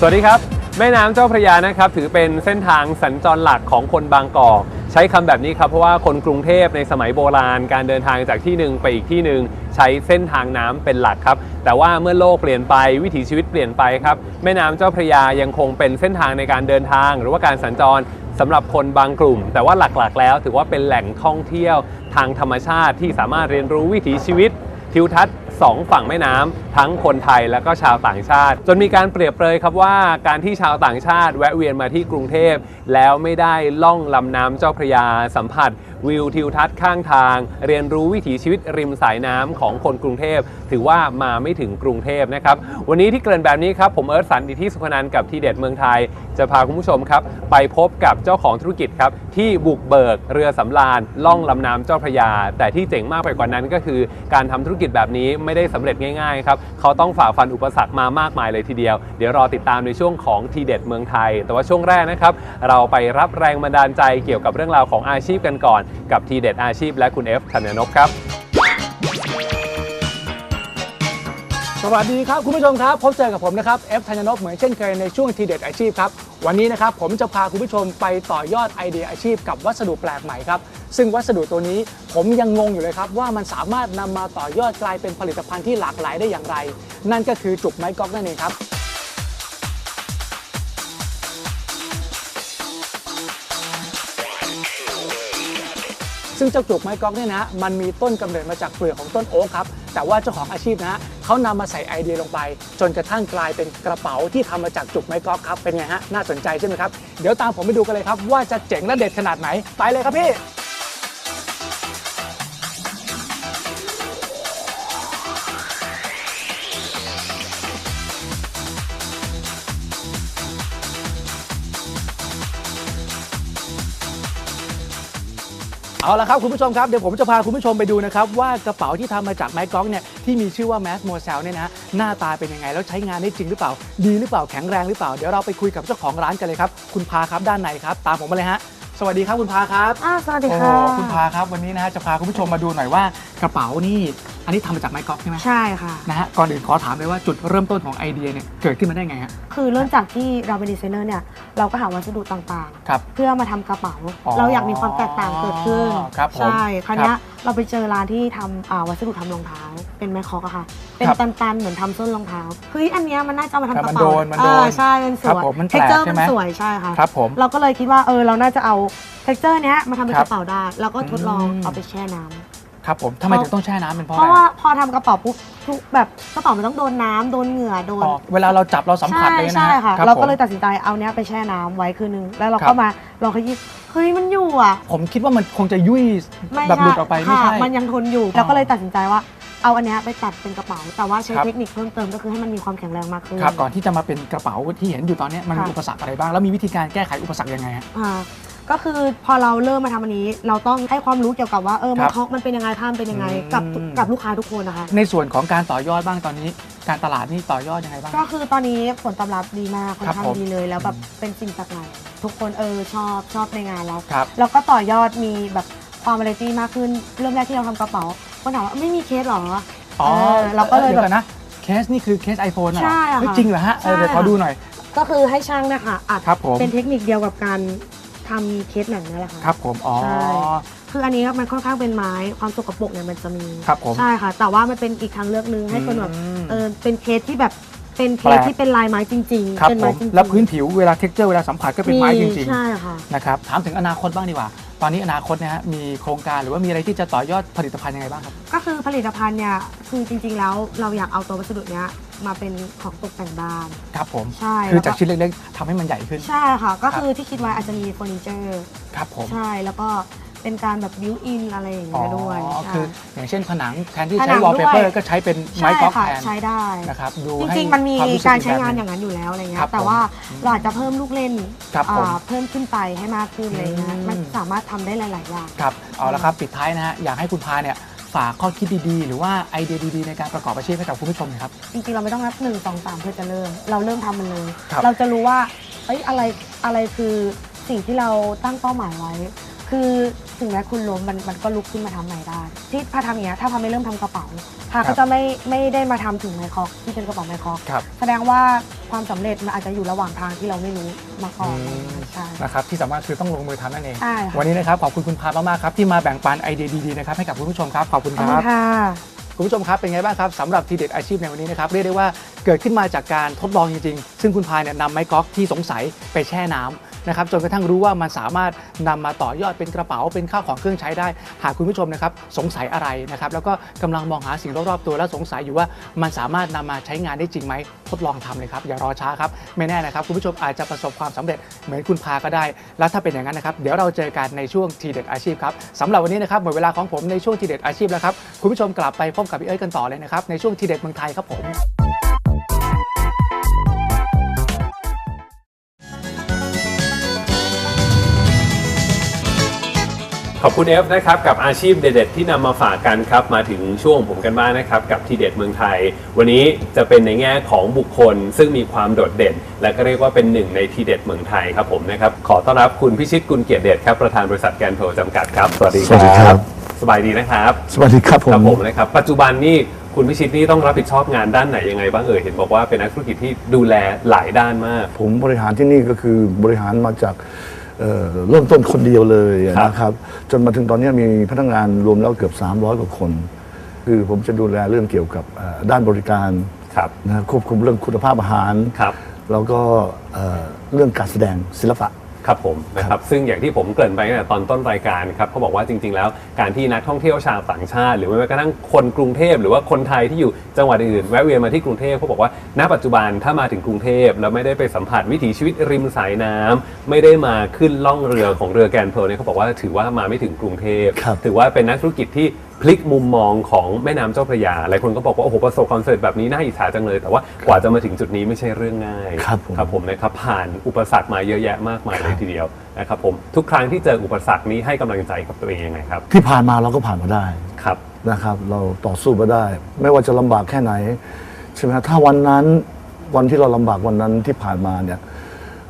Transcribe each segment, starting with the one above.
สวัสดีครับ แม่น้ำเจ้าพระยานะครับถือเป็นเส้นทางสัญจรหลักของคนบางกอกใช้คำแบบนี้ครับเพราะว่าคนกรุงเทพในสมัยโบราณ การเดินทางจากที่หนึ่งไปอีกที่หนึ่งใช้เส้นทางน้ำเป็นหลักครับ แต่ว่าเมื่อโลกเปลี่ยนไปวิถีชีวิตเปลี่ยนไปครับแม่น้ำเจ้าพระยายังคงเป็นเส้นทางในการเดินทาง หรือว่าการสัญจรสำหรับคนบางกลุ่ม แต่ว่าหลักๆ แล้วถือว่าเป็นแหล่งท่องเที่ยวทางธรรมชาติที่สามารถเรียนรู้วิถีชีวิต ทิวทัศน์สองฝั่งแม่น้ำทั้งคนไทยและก็ชาวต่างชาติ จนมีการเปรียบเปรยครับว่าการที่ชาวต่างชาติแวะเวียนมาที่กรุงเทพแล้วไม่ได้ล่องลำน้ำเจ้าพระยาสัมผัสวิวทิวทัศน์ข้างทาง เรียนรู้วิถีชีวิตริมสายน้ำของคนกรุงเทพ ถือว่ามาไม่ถึงกรุงเทพนะครับวันนี้ที่เกริ่นแบบนี้ครับผมเอิร์ธสันดิที่สุขนันท์กับทีเด็ดเมืองไทย จะพาคุณผู้ชมครับไปพบกับเจ้าของธุรกิจครับที่บุกเบิกเรือสำราญล่องลำน้ำเจ้าพระยา แต่ที่เจ๋งมากไปกว่านั้นก็คือการทำธุรกิจแบบนี้ไม่ได้สำเร็จง่ายๆครับเขาต้องฝ่าฟันอุปสรรคมามากมายเลยทีเดียว เดี๋ยวรอติดตามในช่วงของทีเด็ดเมืองไทย แต่ว่าช่วงแรกนะครับ เราไปรับแรงบันดาลใจเกี่ยวกับเรื่องราวของอาชีพกันก่อนกับทีเด็ดอาชีพและคุณเอฟธัญนพครับ สวัสดีครับ คุณผู้ชมครับ พบเจอกับผมนะครับเอฟธัญนพเหมือนเช่นเคยในช่วงทีเด็ดอาชีพครับ วันนี้นะครับผมจะพาคุณผู้ชมไปต่อยอดไอเดียอาชีพกับวัสดุแปลกใหม่ครับ ซึ่งวัสดุตัวนี้ผมยังงงอยู่เลยครับ ว่ามันสามารถนำมาต่อยอดกลายเป็นผลิตภัณฑ์ที่หลากหลายได้อย่างไร นั่นก็คือจุกไม้ก๊อกนั่นเองครับ ซึ่งเจ้าจุกไม้ก๊อกเนี่ยนะมันมีต้นกำเนิดมาจากเปลือกของต้นโอ๊กครับแต่ว่าเจ้าของอาชีพนะฮะเขานำมาใส่ไอเดียลงไป จนกระทั่งกลายเป็นกระเป๋าที่ทำมาจากจุกไม้ก๊อกครับเป็นไงฮะน่าสนใจใช่ไหมครับเดี๋ยวตามผมไปดูกันเลยครับว่าจะเจ๋งและเด็ดขนาดไหนไปเลยครับพี่ เอาละครับคุณผู้ชมครับเดี๋ยวผมจะพาคุณผู้ชมไปดูนะครับว่ากระเป๋าที่ทำมาจากไม้ก๊อกเนี่ยที่มีชื่อว่าแมสโมเซลเนี่ยนะฮะหน้าตาเป็นยังไงแล้วใช้งานได้จริงหรือเปล่า ดีหรือเปล่าแข็งแรงหรือเปล่าเดี๋ยวเราไปคุยกับเจ้าของร้านกันเลยครับคุณพาครับด้านในครับ ตามผมมาเลยฮะสวัสดีครับคุณพาครับอ่าสวัสดีโอ้ค่ะคุณพาครับวันนี้นะฮะจะพาคุณผู้ชมมาดูหน่อยว่ากระเป๋านี่ อันนี้ทำมาจากไม้ก๊อกใช่ไหมใช่ค่ะ นะฮะก่อนอื่นขอถามเลยว่าจุดเริ่มต้นของไอเดียเนี่ยเกิดขึ้นมาได้ไงฮะคือเริ่มจากที่เราเป็นดีไซเนอร์เนี่ยเราก็หาวัสดุต่างครับ ๆ เพื่อมาทำกระเป๋า อ๋อเราอยากมีความแตกต่างเกิดขึ้น ครับผมใช่คราวครัเนี้ยบเราไปเจอร้านที่ทำอ่าวัสดุทำรองเท้า เป็นไม้คอกอะค่ะ เป็นครับตันๆเหมือนทำส้นรองเท้าเฮ้ยอันเนี้ยมันน่าจะเอามาทำแต่กมัระนเป๋าโดนมันโดนอ่าใช่มันสครับวยผมมันแปเท็ลกกเจอร์ใช่มันไหม สวยใช่ค่ะ ครับผม เราก็เลยคิดว่าเออเราน่าจะเอาเท็กเจอร์เนี้ยมาทำเป็นครักบระเป๋าได้แล้วก็ทดลองอืม เอาไปแช่น้ำ ครับผมทำไมถึงต้องแช่น้ำเป็นเพราะเพอะไรราะว่าพอทำกระเป๋าปุ๊บทุกแบบกระเป๋ามันต้องโดนน้ำโดนเหงื่อโดนอ๋อเวลาเราจับเราสัมผัสเลยนะใช่ฮใช่ค่ะรับเราผมก็เลยตัดสินใจเอาเนี้ยไปแช่น้ำไว้คืนนึงแล้วเราครัก็บ มาลองขยี้เฮ้ยมันอยู่อะผมคิดว่ามันคงจะยุ่ยไม่แบบหลุดออกไปไม่ค่ะใช่ มันยังทนอยู่อ๋อเราก็เลยตัดสินใจว่าเอาอันเนี้ยไปตัดเป็นกระเป๋า แต่ว่าใช้ครับ เทคนิคเพิ่มเติมก็คือให้มันมีความแข็งแรงมากขึ้น ครับก่อนที่จะมาเป็นกระเป๋าที่เห็นอยู่ตอนเนี้ยมันมีค่ะ อุปสรรคอะไรบ้างแล้วมีวิธีการแก้ไขอุปสรรคยังไงฮะ อ่า ก็คือพอเราเริ่มมาทำอันนี้ เราต้องให้ความรู้เกี่ยวกับว่าเออคมัรันบเคาะมันเป็นยังไงผ้ามันเป็นยังไงอืมกับกับลูกค้าทุกคนนะคะ ในส่วนของการต่อยอดบ้างตอนนี้ การตลาดนี่ต่อยอดยังไงบ้าง ก็คือตอนนี้ผลตอบรับดีมากค่อนครับข้างผม ดีเลย แล้วแบบเป็นสิ่งจากไหนทุกคนเออชอบชอบในงานเราครับ แล้วก็ต่อยอดมีแบบความอะไรที่มากขึ้นเริ่มแรกที่เราทำกระเป๋าคนถามว่าไม่มีเคสหรอ อ๋อเออเราก็เลยดี๋วแบบนนะเคสนี่คือเคส iPhone เหรอใช่ค่ะเฮ้ยจริงเหรอฮะเออเดี๋ยวใช่ขอค่ะ ดูหน่อย ก็คือให้ช่างเนะคะอัดครับผม เป็นเทคนิคเดียวกับการ ทำเคสหนังนั่นแหละค่ะ ครับผมอ๋อ ใช่ คืออันนี้มันค่อนข้างเป็นไม้ความสกปรกเนี่ยมันจะมีครับผมใช่ค่ะ แต่ว่ามันเป็นอีกทางเลือกหนึงให้คนแบบอืมเออเป็นเคสที่แบบเป็นเคแปลสกที่เป็นลายไม้จริงครับๆเป็นผไม้มจริงๆแล้วพื้นผิวเวลาเท็กเจอร์เวลาสัมผัสก็เป็นไม้จริง ใช่ค่ะ ๆ นะครับถามถึงอนาคตบ้างดีกว่า ตอนนี้อนาคตเนะฮะมีโครงการหรือว่ามีอะไรที่จะต่อยอดผลิตภัณฑ์ยังไงบ้างครับ ก็คือผลิตภัณฑ์เนี่ยคือจริงๆแล้วเราอยากเอาตัววัสดุเนี้ย มาเป็นของตกแต่งบ้าน ครับผม ใช่คือแล้วจากชิ้นเล็กๆทำให้มันใหญ่ขึ้น ใช่ค่ะ ก็คือที่คิดไว้อาจจะมีเฟอร์นิเจอร์ ครับผม ใช่ แล้วก็เเป็นการแบบบิวอินอะไรอย่างเงี้ยด้วยอ๋อใช่คืออย่างเช่นผนังแทนที่ผนัใช้งวอลเปเปอด้ร์วยก็ใช้เป็นไม้ใช่ก๊อกค่ะแทนใช้ได้นะครับดูจให้ริงๆมันมีควสึการใช้งานแบบอย่างนั้นอยู่แล้วอะไรคเงี้รับยแต่ผมว่าเราอาจจะเพิ่มลูกเล่นครับผมอ่าเพิ่มขึ้นไปให้มากขึ้นอะไรเงี้ยอืมมันสามารถทำได้หลายๆอย่างครับเอาละครับปิดท้ายนะฮะอยากให้คุณพาเนี่ย ฝากข้อคิดดีๆ หรือว่าไอเดียดีๆ ในการประกอบอาชีพให้กับคุณผู้ชมหนะครับ จริงๆ เราไม่ต้องนับหนึ่งสองสามเพื่อจะเริ่ม เราเริ่มทำมันเลย ครับ เราจะรู้ว่าเอ้ยอะไรอะไรคือสิ่งที่เราตั้งเป้าหมายไว้ คือถึงแม้คุณล้มมันมันก็ลุกขึ้นมาทำใหม่ได้ที่พาทำอย่างเงี้ยถ้าพาไม่เริ่มทำกระเป๋าพาก็จะไม่ไม่ได้มาทำถึงไมคอกที่เป็นกระเป๋าไมคอกครับ แสดงว่าความสำเร็จมันอาจจะอยู่ระหว่างทางที่เราไม่รู้มาก่อนอืม ใช่นะครับที่สำคัญคือต้องลงมือทำนั่นเอง ใช่ค่ะวันนี้นะครับขอบคุณคุณพามากๆครับที่มาแบ่งปันไอเดียดีๆนะครับให้กับคุณผู้ชมครับขอบคุณขคอบคุรัณบค่ะ คุณผู้ชมครับเป็นไงบ้างครับสำหรับทีเด็ดอาชีพในวันนี้นะครับเรียกได้ว่าเกิดขึ้นมาจากการทดลองจริงๆ ซึ่งคุณพายเนี่ยนำไม้ก๊อกที่สงสัยไปแช่น้ำ นะครับจนกระทั่งรู้ว่ามันสามารถนำมาต่อยอดเป็นกระเป๋าเป็นข้าวของเครื่องใช้ได้ หากคุณผู้ชมนะครับสงสัยอะไรนะครับแล้วก็กำลังมองหาสิ่งรอบๆตัวแล้วสงสัยอยู่ว่ามันสามารถนำมาใช้งานได้จริงไหมทดลองทำเลยครับอย่ารอช้าครับไม่แน่นะครับคุณผู้ชมอาจจะประสบความสำเร็จเหมือนคุณพาก็ได้ และถ้าเป็นอย่างนั้นนะครับเดี๋ยวเราเจอกันในช่วงทีเด็ดอาชีพครับสำหรับวันนี้นะครับหมดเวลาของผมในช่วงทีเด็ดอาชีพแล้วครับคุณผู้ชมกลับไปพบกับพี่เอ้ยกันต่อเลยนะครับในช่วงทีเด็ดเมืองไทยครับผม ขอบคุณเอฟนะครับกับอาชีพเด็ดๆที่นำมาฝากกันครับ มาถึงช่วงผมกันบ้างนะครับ กับทีเด็ดเมืองไทย วันนี้จะเป็นในแง่ของบุคคล ซึ่งมีความโดดเด่น และก็เรียกว่าเป็นหนึ่งในทีเด็ดเมืองไทยครับผมนะครับขอต้อนรับคุณพิชิตกุลเกียรติเดชครับประธานบริษัทแกนโทจำกัดครับสวัสดีสวัสดีครับสบายดีนะครับสวัสดีครับผม ครับผมนะครับปัจจุบันนี่คุณพิชิตนี่ต้องรับผิดชอบงานด้านไหนยังไงบ้างเอ่ยเห็นบอกว่าเป็นนักธุรกิจที่ดูแลหลายด้านมาก ผมบริหารที่นี่ก็คือบริหารมาจากเอ่อ เริ่มต้นคนเดียวเลยนะครับ จนมาถึงตอนนี้มีพนักงานรวมแล้วเกือบ 300 กว่าคน คือผมจะดูแลเรื่องเกี่ยวกับเอ่อด้านบริการครับนะควบคุมเรื่องคุณภาพอาหารครับแล้วก็เอ่อเรื่องการแสดงศิลปะ ครับผมนะครับซึ่งอย่างที่ผมเกริ่นไปตั้งแต่ตอนต้นรายการครับเขาบอกว่าจริง ๆ แล้วการที่นักท่องเที่ยวชาวต่างชาติ หรือแม้กระทั่งคนกรุงเทพหรือว่าคนไทยที่อยู่จังหวัดอื่นแวะเวียนมาที่กรุงเทพเขาบอกว่าณปัจจุบันถ้ามาถึงกรุงเทพแล้วไม่ได้ไปสัมผัสวิถีชีวิตริมสายน้ำไม่ได้มาขึ้นล่องเรือของเรือแกรนด์เพร์ลเนี่ยเขาบอกว่าถือว่ามาไม่ถึงกรุงเทพครับถือว่าเป็นนักธุรกิจที่ พลิกมุมมองของแม่น้ำเจ้าพระยาหลายคนก็บอกว่า โอ้โห ประสบความสำเร็จแบบนี้น่าอิจฉาจังเลย แต่ว่ากว่าจะมาถึงจุดนี้ไม่ใช่เรื่องง่ายครับผมครับผมนะครับผ่านอุปสรรคมาเยอะแยะมากมายเลยทีเดียวนะครับผมทุกครั้งที่เจออุปสรรคนี้ให้กำลังใจกับตัวเองยังไงครับที่ผ่านมาเราก็ผ่านมาได้ครับ นะครับ เราต่อสู้มาได้ ไม่ว่าจะลำบากแค่ไหนใช่ไหมฮะถ้าวันนั้นวันที่เราลำบากวันนั้นที่ผ่านมาเนี่ย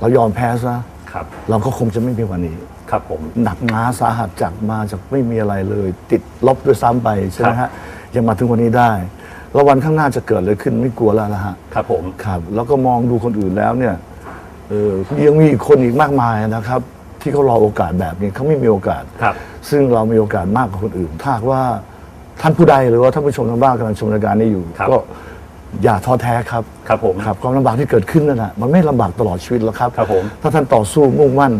เรายอมแพ้ซะ ครับ เราก็คงจะไม่มีวันนี้ ครับผม หนักหนาสาหัสจากมาจากไม่มีอะไรเลย ติดลบด้วยซ้ำไปใช่ไหมครัฮะบยังมาถึงวันนี้ได้ แล้ววันข้างหน้าจะเกิดอะไรขึ้นไม่กลัวแล้วละฮะครับผมครับแล้วก็มองดูคนอื่นแล้วเนี่ยเออยังมีอีกคนอีกมากมายนะครับ ที่เขารอโอกาสแบบนี้เขาไม่มีโอกาสครับ ซึ่งเรามีโอกาสมากกว่าคนอื่นถ้าหากว่าท่านผู้ใดหรือว่าท่านผู้ชมทางบ้านกำลังชมรายการนี้อยู่ครับก็ อย่าท้อแท้ครับครับผมครับความลำบากที่เกิดขึ้นนั่นแหะมันไม่ลำบากตลอดชีวิตหรอกครับ ครับผม ถ้าท่านต่อสู้มุ่งมั่น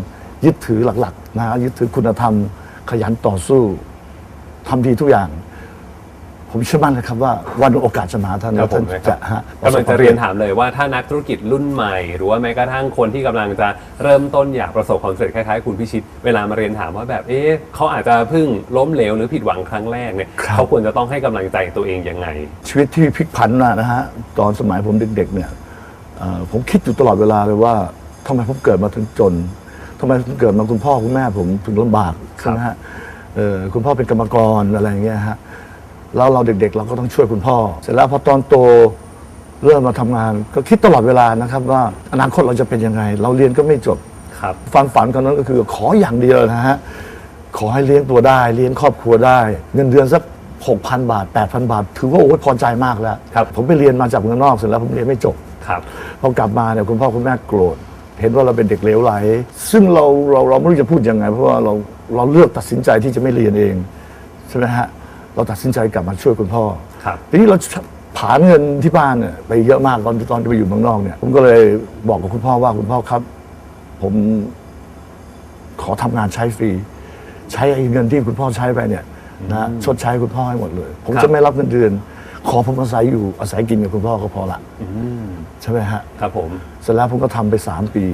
ยึดถือหลักๆนะฮะยึดถือคุณธรรม ขยันต่อสู้ทำดีทุกอย่าง ผมเชื่อมั่นนะครับว่าวันโอกาสจะมาท่านครับแล้วท่านผมนะครับจะฮะกำลังจะเรียนถามเลยว่าถ้านักธุรกิจรุ่นใหม่ หรือว่าแม้กระทั่งคนที่กำลังจะเริ่มต้นอยากประสบความสำเร็จคล้ายๆคุณพิชิต เวลามาเรียนถามว่าแบบเอ๊ะเขาอาจจะเพิ่งล้มเหลวหรือผิดหวังครั้งแรกเนี่ยเขาควรจะต้องให้กำลังใจตัวเองยังไง ชีวิตที่พลิกผันน่ะนะฮะตอนสมัยผมเด็กๆเนี่ยเอ่อผมคิดอยู่ตลอดเวลาเลยว่าทำไมผมเกิดมาถึงจนทำไมผมเกิดมาคุณพ่อคุณแม่ผมถึงลำบากใช่ไหมฮะเอ่อคุณพ่อเป็นกรรมกรอะไรอย่างเงี้ยฮะ แล้วเราเด็กๆ เราก็ต้องช่วยคุณพ่อ เสร็จแล้วพอตอนโตเริ่มมาทำงาน ก็คิดตลอดเวลานะครับว่าอนาคตเราจะเป็นยังไง เราเรียนก็ไม่จบ ครับ ความฝันตอนนั้นก็คือขออย่างเดียวนะฮะ ขอให้เลี้ยงตัวได้ เลี้ยงครอบครัวได้ เงินเดือนสัก 6,000 บาท 8,000 บาท ถือว่าโอ้ยพอใจมากแล้ว ครับ ผมไปเรียนมาจากเมืองนอกเสร็จแล้วผมเรียนไม่จบ ครับ พอกลับมาเนี่ยคุณพ่อคุณแม่โกรธ เห็นว่าเราเป็นเด็กเหลวไหล ซึ่งเราเราเราไม่รู้จะพูดยังไง เพราะว่าเราเราเลือกตัดสินใจที่จะไม่เรียนเอง ใช่ไหมฮะ เราตัดสินใจกลับมาช่วยคุณพ่อครับทีนี้เราผานเงินที่บ้านเนี่ยไปเยอะมากตอนตอนที่ไปอยู่เมืองนอกเนี่ย ผมก็เลยบอกกับคุณพ่อว่าคุณพ่อครับ ผมขอทำงานใช้ฟรี ใช้ไอ้เงินที่คุณพ่อใช้ไปเนี่ยนะชดใช้คุณพ่อให้หมดเลย ผมครับจะไม่รับเงินเดือน ขอผมอาศัยอยู่อาศัยกินกับคุณพ่อก็พอละอืมใช่ไหมฮะครับผมเสร็จแล้วผมก็ทำไปสามปี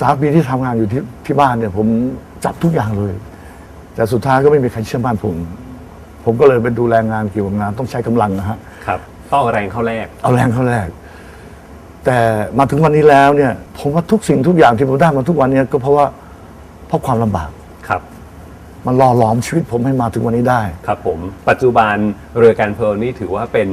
สามปีที่ทำงานอยู่ที่ที่บ้านเนี่ย ผมจับทุกอย่างเลย แต่สุดท้ายก็ไม่มีใครเชื่อมั่นผม ผมก็เลยไปดูแลงานเกี่ยวกับงานต้องใช้กำลังนะฮะ ครับ ต้องเอาแรงเข้าแรก เอาแรงเข้าแรก แต่มาถึงวันนี้แล้วเนี่ย ผมว่าทุกสิ่งทุกอย่างที่ผมได้มาทุกวันเนี้ก็เพราะว่าเพราะความลำบาก ครับ มันหล่อหลอมชีวิตผมให้มาถึงวันนี้ได้ ครับผม ปัจจุบันเรือการเพลินนี่ถือว่าเป็น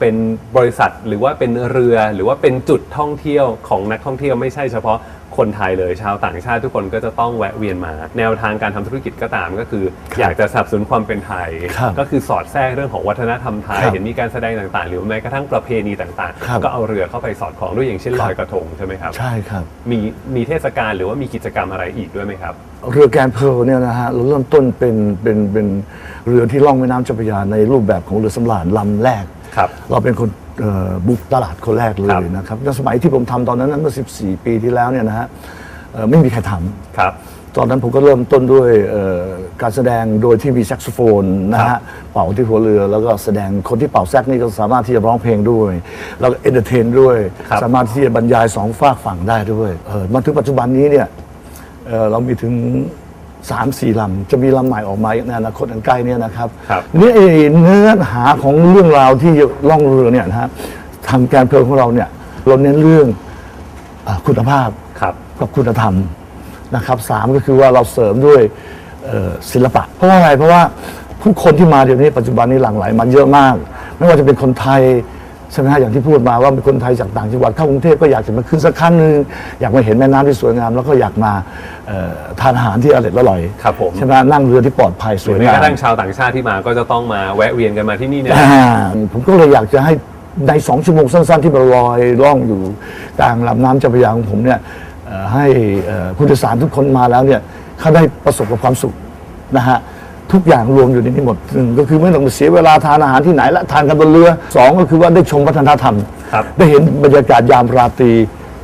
เป็นบริษัทหรือว่าเป็นเรือหรือว่าเป็นจุดท่องเที่ยวของนักท่องเที่ยวไม่ใช่เฉพาะคนไทยเลยชาวต่างชาติทุกคนก็จะต้องแวะเวียนมา แนวทางการทำธุรกิจก็ตามก็คือ อยากจะสนับสนุนความเป็นไทยครับก็คือสอดแทรกเรื่องของวัฒนธรรมไทยครับเห็นมีการแสดงต่างๆ หรือแม้กระทั่งประเพณีต่างครับๆก็เอาเรือเข้าไปสอดคล้องด้วยอย่างเช่นครับลอยกระทงใช่ไหมครับใช่ครับมีมีเทศกาลหรือว่ามีกิจกรรมอะไรอีกด้วยไหมครับ เรือแกนเพร์ลเนี่ยนะฮะเราเริ่มต้นเป็นเป็นเป็นเรือที่ล่องแม่น้ำเจ้าพระยาในรูปแบบของเรือสำราญลำแรก ครับ เราเป็นคนเอ่อบุกตลาดคนแรกเลครับยนะครับในสมัยที่ผมทำตอนนั้นนั้นเมื่อ 14 ปีที่แล้วเนี่ยนะฮะเอ่อไม่มีใครทำ ครับ ตอนนั้นผมก็เริ่มต้นด้วยเอ่อการแสดงโดยที่มีแซกโซโฟนนะครัฮะบเป่าที่หัวเรือแล้วก็แสดงคนที่เป่าแซกนี่ก็สามารถที่จะร้องเพลงด้วย แล้วก็เอนเตอร์เทนด้วย ครับ สามารถที่จะบรรยายสองฝากฝั่งได้ด้วยเออมาถึงปัจจุบันนี้เนี่ยเอ่อเรามีถึง 3 4ลำจะมีลำใหม่ออกมาในอนาคตอันใกล้เนี่ยนะครับครับนี่ไอ้เนื้อหาของเรื่องราวที่ล่องเรือเนี่ยนะฮะทางแกนเพลิงของเราเนี่ยเราเน้นเรื่องอาคุณภาพครับกับคุณธรรมนะครับสามก็คือว่าเราเสริมด้วยเอ่อศิลปะ เพราะว่าอะไรเพราะว่าผู้คนที่มาเดี๋ยวนี้ปัจจุบันนี้หลั่งไหลมาเยอะมาก ไม่ว่าจะเป็นคนไทย ใช่ไหมฮะอย่างที่พูดมาว่าเป็นคนไทยจากต่างจังหวัดเข้ากรุงเทพก็อยากจะมาขึ้นสักครั้งหนึ่งอยากมาเห็นแม่น้ำที่สวยงาม แล้วก็อยากมาเอ่อทานอาหารที่อร่อยอร่อยครับผม ใช่ไหมนั่งเรือที่ปลอดภัยสหรือวยแม้งากระมทั่งชาวต่างชาติที่มาก็จะต้องมาแวะเวียนกันมาที่นี่เนี่ย อ่าผมก็เลยอยากจะให้ในสองชั่วโมงสั้น ๆ ที่มันลอยล่องอยู่กลางลำน้ำเจ้าพระยาของผมเนี่ยเอ่อให้เอ่อผู้โดยสารทุกคนมาแล้วเนี่ยเขาได้ประสบกับความสุขนะฮะ ทุกอย่างรวมอยู่ในนี้หมดหนึ่งก็คือไม่ต้องเสียเวลาทานอาหารที่ไหนและทานกันบนเรือสองก็คือว่าได้ชมวัฒนธรรม ครับ ได้เห็นบรรยากาศยามราตรี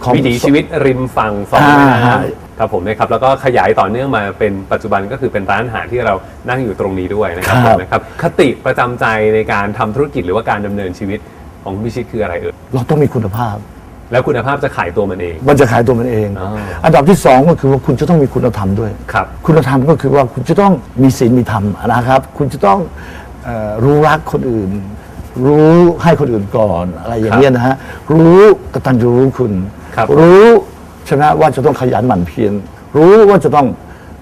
ของ วิถีชีวิตริมฝั่งสองแม่อ่าน้ำครับผมนะครับแล้วก็ขยายต่อเนื่องมาเป็นปัจจุบันก็คือเป็นร้านอาหารที่เรานั่งอยู่ตรงนี้ด้วยนะครับครับ ผมนะครับคติประจำใจในการทำธุรกิจหรือว่าการดำเนินชีวิตของคุณพิชิตคืออะไรเอ่ย เราต้องมีคุณภาพ แล้วคุณภาพจะขายตัวมันเอง มันจะขายตัวมันเอง อ๋ออันดับที่สองก็คือว่าคุณจะต้องมีคุณธรรมด้วย ครับ คุณธรรมก็คือว่าคุณจะต้องมีศีลมีธรรมนะครับ คุณจะต้องเออรู้รักคนอื่น รู้ให้คนอื่นก่อนอะไรอย่างเงี้ยนะฮะรู้กตัญญูรู้คุณครับรู้ใช่ไหมว่าจะต้องขยันหมั่นเพียรรู้ว่าจะต้อง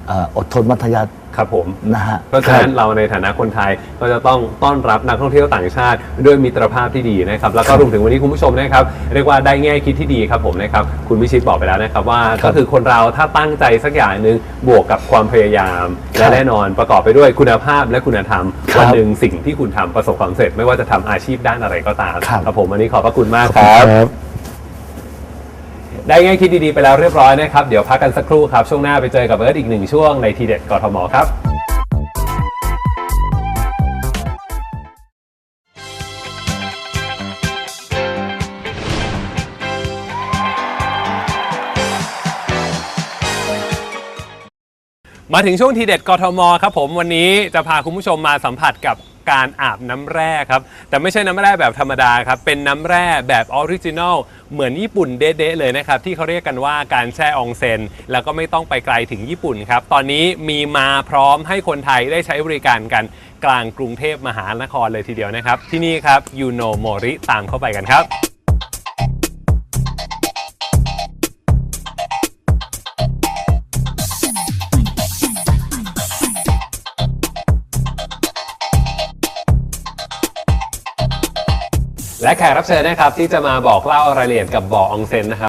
เอ่ออดทนมัธยัติ ครับผม นะฮะเพราะฉะนั้นเราในฐานะคนไทยก็จะต้องต้อนรับนักท่องเที่ยวต่างชาติ ด้วยมิตรภาพที่ดีนะครับ แล้วก็รวมถึงวันนี้คุณผู้ชมนะครับเรียกว่าได้แง่คิดที่ดีครับผมนะครับคุณวิชิตบอกไปแล้วนะครับว่าครับก็คือคนเราถ้าตั้งใจสักอย่างหนึ่งบวกกับความพยายามครับและแน่นอนประกอบไปด้วยคุณภาพและคุณธรรมครับวันหนึ่งสิ่งที่คุณทำประสบความสำเร็จ ไม่ว่าจะทำอาชีพด้านอะไรก็ตามครับผมวันนี้ขอบพระคุณมากขอบคคุณรับครับ ได้แง่คิดดีๆไปแล้วเรียบร้อยนะครับ เดี๋ยวพักกันสักครู่ครับ ช่วงหน้าไปเจอกับเอิร์ธอีกหนึ่งช่วงในทีเด็ดกทมครับมาถึงช่วงทีเด็ดกทมครับผมวันนี้จะพาคุณผู้ชมมาสัมผัสกับ การอาบน้ำแร่ครับ แต่ไม่ใช่น้ำแร่แบบธรรมดาครับ เป็นน้ำแร่แบบออริจินอลเหมือนญี่ปุ่นเด๊ะๆเลยนะครับ ที่เขาเรียกกันว่าการแช่อองเซน แล้วก็ไม่ต้องไปไกลถึงญี่ปุ่นครับ ตอนนี้มีมาพร้อมให้คนไทยได้ใช้บริการกันกลางกรุงเทพมหานครเลยทีเดียวนะครับ ที่นี่ครับยูโนโมริตามเข้าไปกันครับ และแขกรับเชิญนะครับที่จะมาบอกเล่ารายละเอียดกับบ่ออองเซนนะครับ